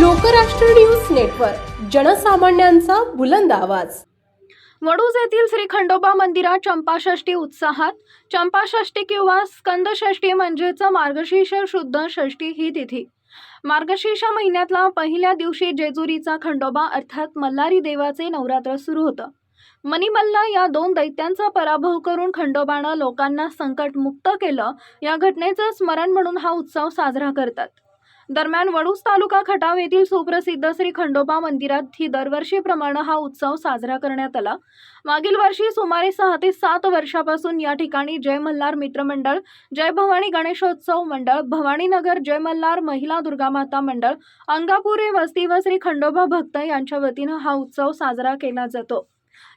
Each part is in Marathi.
लोकराष्ट्र न्यूज नेटवर्क जनसामान्यांचा बुलंद आवाज. वडूज येथील श्री खंडोबा मंदिरात चंपाषष्ठी उत्साहात चंपाषष्ठी किंवा स्कंदषष्टी म्हणजेच मार्गशीर्ष शुद्ध षष्ठी ही तिथी. मार्गशीर्ष महिन्यातला पहिल्या दिवशी जेजुरीचा खंडोबा अर्थात मल्हारी देवाचे नवरात्र सुरू होतं. मणिमल्ला या दोन दैत्यांचा पराभव करून खंडोबानं लोकांना संकटमुक्त केलं या घटनेचं स्मरण म्हणून हा उत्सव साजरा करतात. दरम्यान वडूज तालुका खटाव येथील सुप्रसिद्ध श्री खंडोबा मंदिरात ही दरवर्षीप्रमाणे हा उत्सव साजरा करण्यात आला. मागील वर्षी सुमारे सहा ते सात वर्षापासून या ठिकाणी जय मल्हार मित्रमंडळ जय भवानी गणेशोत्सव मंडळ भवानीनगर जय मल्हार महिला दुर्गामाता मंडळ अंगापुरे वस्ती व श्री खंडोबा भक्त यांच्या वतीनं हा उत्सव साजरा केला जातो.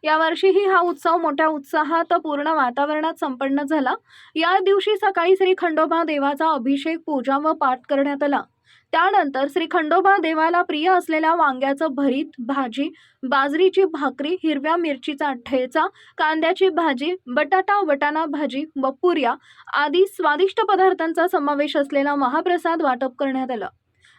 यावर्षीही हा उत्सव मोठ्या उत्साहात पूर्ण वातावरणात संपन्न झाला. या दिवशी सकाळी श्री खंडोबा देवाचा अभिषेक पूजा व पाठ करण्यात आला. त्यानंतर श्री खंडोबा देवाला प्रिय असलेल्या वांग्याचं भरीत भाजी बाजरीची भाकरी हिरव्या मिरचीचा ठेचा कांद्याची भाजी बटाटा वटाणा भाजी व पुऱ्या आदी स्वादिष्ट पदार्थांचा समावेश असलेला महाप्रसाद वाटप करण्यात आला.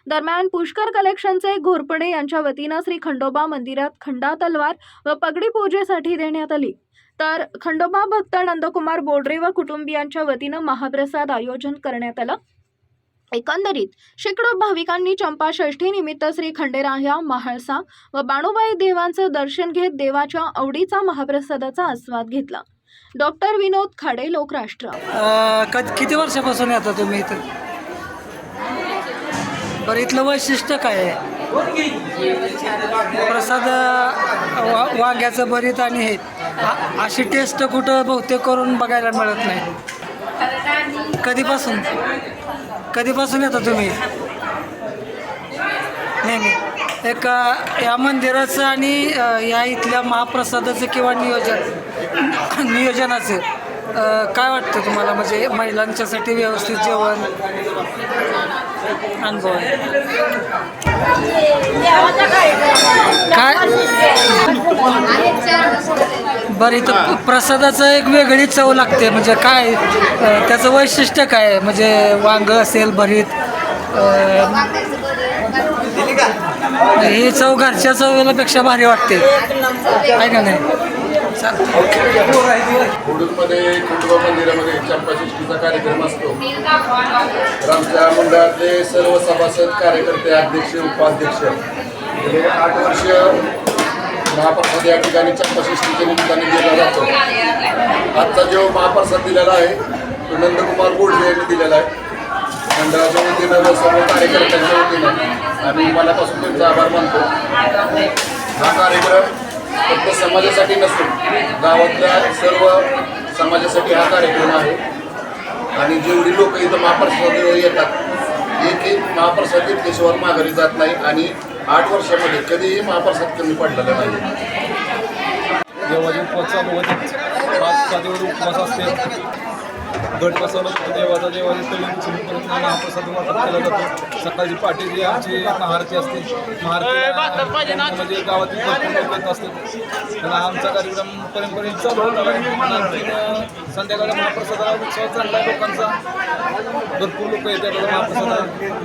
दरम्यान पुष्कर कलेक्शनचे घोरपडे यांच्या वतीनं श्री खंडोबा मंदिरात खंडा तलवार व पगडी पूजेसाठी देण्यात आली. तर खंडोबा भक्त नंदकुमार बोडरे व कुटुंबियांच्या वतीनं महाप्रसाद आयोजन करण्यात आलं. एकंदरीत शेकडो भाविकांनी चंपा षष्ठी निमित्त श्री खंडेराया महाळसा व बाणूबाई देवांचं दर्शन घेत देवाच्या आवडीचा महाप्रसादाचा आस्वाद घेतला. डॉक्टर विनोद खाडे लोकराष्ट्र. किती वर्षापासून येता तुम्ही इथं? बरं इथलं वैशिष्ट्य काय आहे? प्रसाद वा वांग्याचं भरीत आणि हे अशी टेस्ट कुठं बहुतेक करून बघायला मिळत नाही. कधीपासून? कधीपासून येता तुम्ही? नेहमी एक या मंदिराचं आणि या इथल्या महाप्रसादाचं किंवा नियोजन नियोजनाचं काय वाटतं तुम्हाला? म्हणजे महिलांच्यासाठी व्यवस्थित जेवण अनुभव? आहे काय? बरं इथं प्रसादाचं एक वेगळी चव लागते. म्हणजे काय अ, त्याचं वैशिष्ट्य काय? आहे? म्हणजे वांग असेल भरीत अ, ही चव घरच्या चवीलापेक्षा भारी वाटते. आहे का नाही? चालतं कोडूरमध्ये खंडोबा मंदिरामध्ये चंपाषष्ठीचा कार्यक्रम असतो. तर आमच्या मंडळातले सर्व सभासद कार्यकर्ते अध्यक्ष उपाध्यक्ष. गेले आठ वर्ष महाप्रसाद या ठिकाणी चंपाषष्ठीच्या निमित्ताने दिला जातो. आजचा जो महाप्रसाद दिलेला आहे तो नंदकुमार बोडले यांनी दिलेला आहे. मंडळाच्या वतीनं व सर्व कार्यकर्त्यांच्या वतीनं आम्ही मनापासून त्यांचा आभार मानतो. हा कार्यक्रम फक्त समाजासाठी नसून गावातल्या सर्व समाजासाठी हा कार्यक्रम आहे. आणि जेवढी लोक इथं महाप्रसाद येतात एक एक महाप्रसाद घेतल्याशिवाय माघारी जात नाही. आणि आठ वर्षामध्ये कधीही महाप्रसाद कमी पडलेला नाही. देवाचे उपवास चालू होते. पाच साधीवर उपवास असते. गट बसवला जातो देवाचा. देवाचे तळी उचलून परत महाप्रसाद वाटप केला जातो. सकाळची पाठी जी आमची महाआरती असते. महाआरतीला म्हणजे गावातील भरपूर लोक येत असतात. आणि आमचा कार्यक्रम परंपरेने चालू होता. संध्याकाळी महाप्रसादाला उत्सव चालला लोकांचा. भरपूर लोक येतात महाप्रसादाला